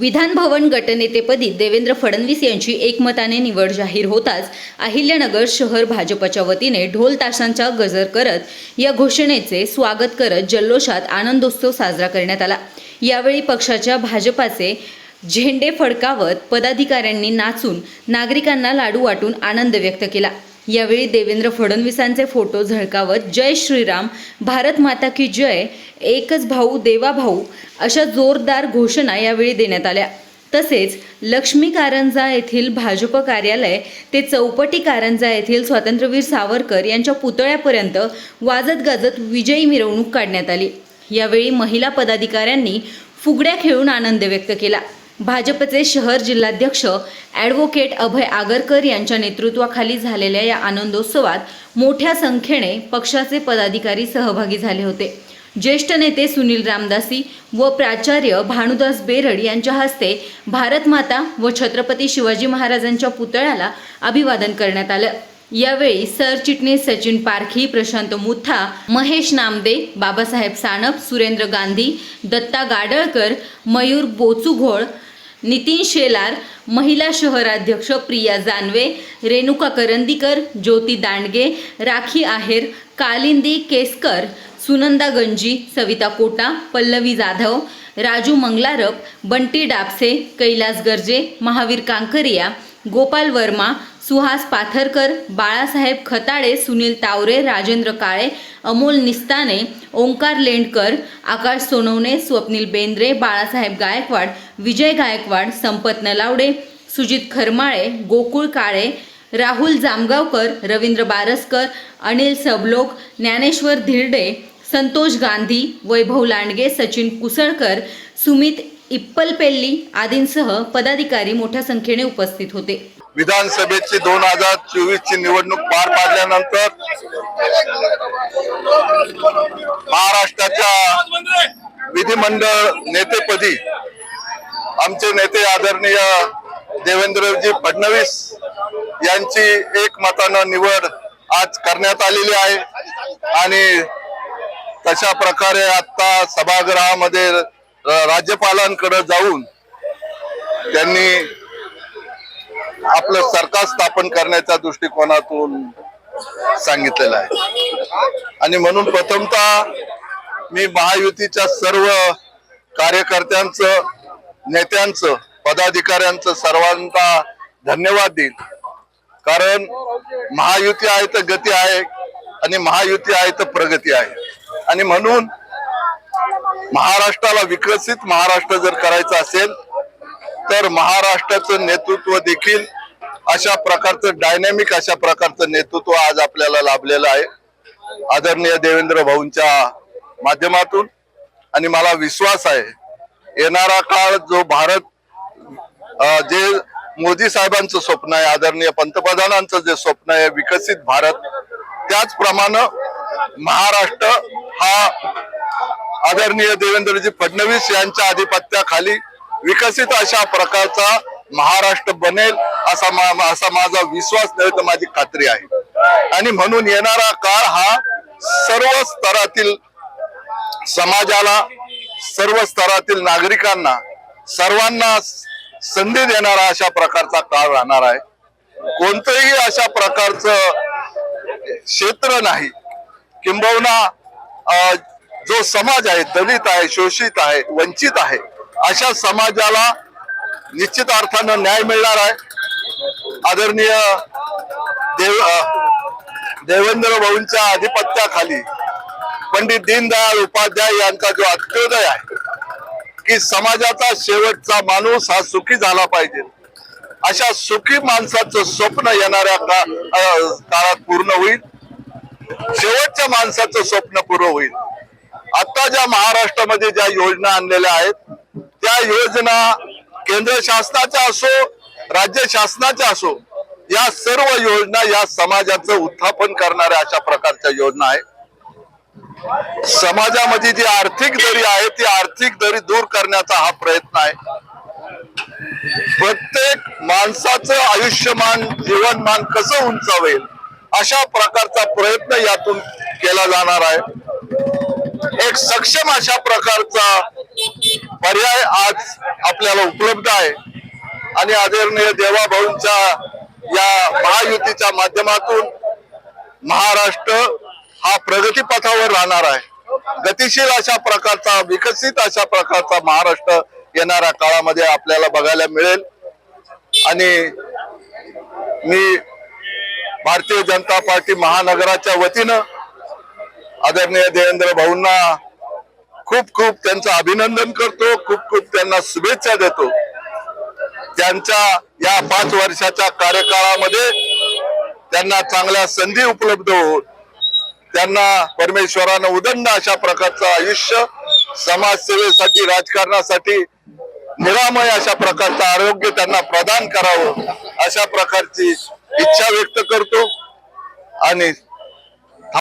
विधान भवन गटनेतेपदी देवेंद्र फडणवीस यांची एकमताने निवड जाहीर होताच अहिल्यानगर शहर भाजपच्या वतीने ढोल ताशांचा गजर करत या घोषणेचे स्वागत करत जल्लोषात आनंदोत्सव साजरा करण्यात आला. यावेळी पक्षाच्या भाजपाचे झेंडे फडकावत पदाधिकाऱ्यांनी नाचून नागरिकांना लाडू वाटून आनंद व्यक्त केला. यावेळी देवेंद्र फडणवीसांचे फोटो झळकावत जय श्रीराम भारत माता की जय एकच भाऊ देवा भाऊ अशा जोरदार घोषणा यावेळी देण्यात आल्या. तसेच लक्ष्मी कारंजा येथील भाजप कार्यालय ते चौपटी कारंजा येथील स्वातंत्र्यवीर सावरकर यांच्या पुतळ्यापर्यंत वाजत गाजत विजयी मिरवणूक काढण्यात आली. यावेळी महिला पदाधिकाऱ्यांनी फुगड्या खेळून आनंद व्यक्त केला. भाजपचे शहर जिल्हाध्यक्ष ॲडव्होकेट अभय आगरकर यांच्या नेतृत्वाखाली झालेल्या या आनंदोत्सवात मोठ्या संख्येने पक्षाचे पदाधिकारी सहभागी झाले होते. ज्येष्ठ नेते सुनील रामदासी व प्राचार्य भानुदास बेरड यांच्या हस्ते भारत माता व छत्रपती शिवाजी महाराजांच्या पुतळ्याला अभिवादन करण्यात आलं. यावेळी सरचिटणीस सचिन पारखी प्रशांत मुथा महेश नामदे बाबासाहेब सानप सुरेंद्र गांधी दत्ता गाडळकर मयूर बोचुघोळ नितीन शेलार महिला शहराध्यक्ष प्रिया जानवे रेणुका करंदीकर ज्योती दांडगे राखी आहेर कालिंदी केसकर सुनंदा गंजी सविता कोटा पल्लवी जाधव राजू मंगलारप बंटी डापसे कैलास गर्जे महावीर कांकरिया गोपाल वर्मा सुहास पाथरकर बाळासाहेब खताळे सुनील तावरे राजेंद्र काळे अमोल निस्ताने ओंकार लेंडकर आकाश सोनवणे स्वप्नील बेंद्रे बाळासाहेब गायकवाड विजय गायकवाड संपत नलावडे सुजित खरमाळे गोकुळ काळे राहुल जामगावकर रवींद्र बारसकर अनिल सबलोक ज्ञानेश्वर धिरडे संतोष गांधी वैभव लांडगे सचिन कुसळकर सुमित इप्पलपेल्ली आदींसह पदाधिकारी मोठ्या संख्येने उपस्थित होते. विधानसभेची दोन हजार चोवीस ची निवडणूक पार पाडल्यानंतर महाराष्ट्राच्या विधिमंडळ नेतेपदी आमचे नेते आदरणीय देवेंद्रजी फडणवीस यांची एकमतानं निवड आज करण्यात आलेली आहे. आणि तशा प्रकारे आता सभागृहामध्ये राज्यपालांकडे जाऊन त्यांनी आपलं सरकार स्थापन करण्याच्या दृष्टिकोनातून सांगितलेलं आहे. आणि म्हणून प्रथमतः मी महायुतीच्या सर्व कार्यकर्त्यांचं नेत्यांचं पदाधिकाऱ्यांचं सर्वांना धन्यवाद देईल कारण महायुती आहे तर गती आहे आणि महायुती आहे तर प्रगती आहे. आणि म्हणून महाराष्ट्राला विकसित महाराष्ट्र जर करायचं असेल तर महाराष्ट्राचं नेतृत्व देखील अशा प्रकारचं डायनॅमिक अशा प्रकारचं नेतृत्व आज आपल्याला लाभलेलं आहे. आदरणीय देवेंद्र भाऊंच्या माध्यमातून. आणि मला विश्वास आहे येणारा काळ जो भारत जे मोदी साहेबांचं स्वप्न आहे आदरणीय पंतप्रधानांचं जे स्वप्न आहे विकसित भारत त्याचप्रमाणे महाराष्ट्र हा आदरणीय देवेंद्रजी फडणवीस यांच्या आधिपत्याखाली विकसित अशा प्रकारचा महाराष्ट्र बनेल असा मा- असा माझा विश्वास नाही तर माझी खात्री आहे. आणि म्हणून येणारा काळ हा सर्व स्तरातील समाजाला सर्व स्तरातील नागरिकांना सर्वांना संधी देणारा अशा प्रकारचा काळ राहणार आहे. कोणतंही अशा प्रकारचं क्षेत्र नाही. किंबहुना जो समाज आहे दलित आहे शोषित आहे वंचित आहे अशा समाजाला निश्चित अर्थानं न्याय मिळणार आहे. आदरणीय देव देवेंद्र भाऊंच्या अधिपत्याखाली पंडित दीनदयाळ उपाध्याय यांचा जो अंत्योदय आहे की समाजाचा शेवटचा माणूस हा सुखी झाला पाहिजे. अशा सुखी माणसाचं स्वप्न येणाऱ्या काळात पूर्ण होईल. शेवटच्या माणसाचं स्वप्न पूर्ण होईल. आता ज्या महाराष्ट्रामध्ये ज्या योजना आणलेल्या आहेत त्या योजना केंद्र शासनाच्या असो राज्य शासनाच्या असो या सर्व योजना या समाजाचं उत्थापन करणाऱ्या अशा प्रकारच्या योजना आहेत. समाजामध्ये जी आर्थिक दरी आहे ती आर्थिक दरी दूर करण्याचा हा प्रयत्न आहे. प्रत्येक माणसाचं आयुष्यमान जीवनमान कसं उंचावेल अशा प्रकारचा प्रयत्न यातून केला जाणार आहे. एक सक्षम अशा प्रकारचा पर्याय आज आपल्याला उपलब्ध आहे. आणि आदरणीय देवाभाऊंच्या या महायुतीच्या माध्यमातून महाराष्ट्र हा प्रगतीपथावर राहणार आहे. गतिशील अशा प्रकारचा विकसित अशा प्रकारचा महाराष्ट्र येणाऱ्या काळामध्ये आपल्याला बघायला मिळेल. आणि मी भारतीय जनता पार्टी महानगराच्या वतीनं आदरणीय देवेंद्र भाऊंना खूप खूप त्यांचं अभिनंदन करतो खूप खूप त्यांना शुभेच्छा देतो. त्यांच्या या पाच वर्षाच्या कार्यकाळामध्ये त्यांना चांगल्या संधी उपलब्ध होत त्यांना परमेश्वरानं उदंड अशा प्रकारचं आयुष्य समाजसेवेसाठी राजकारणासाठी निरामय अशा प्रकारचं आरोग्य त्यांना प्रदान करावं अशा प्रकारची इच्छा व्यक्त करतो आणि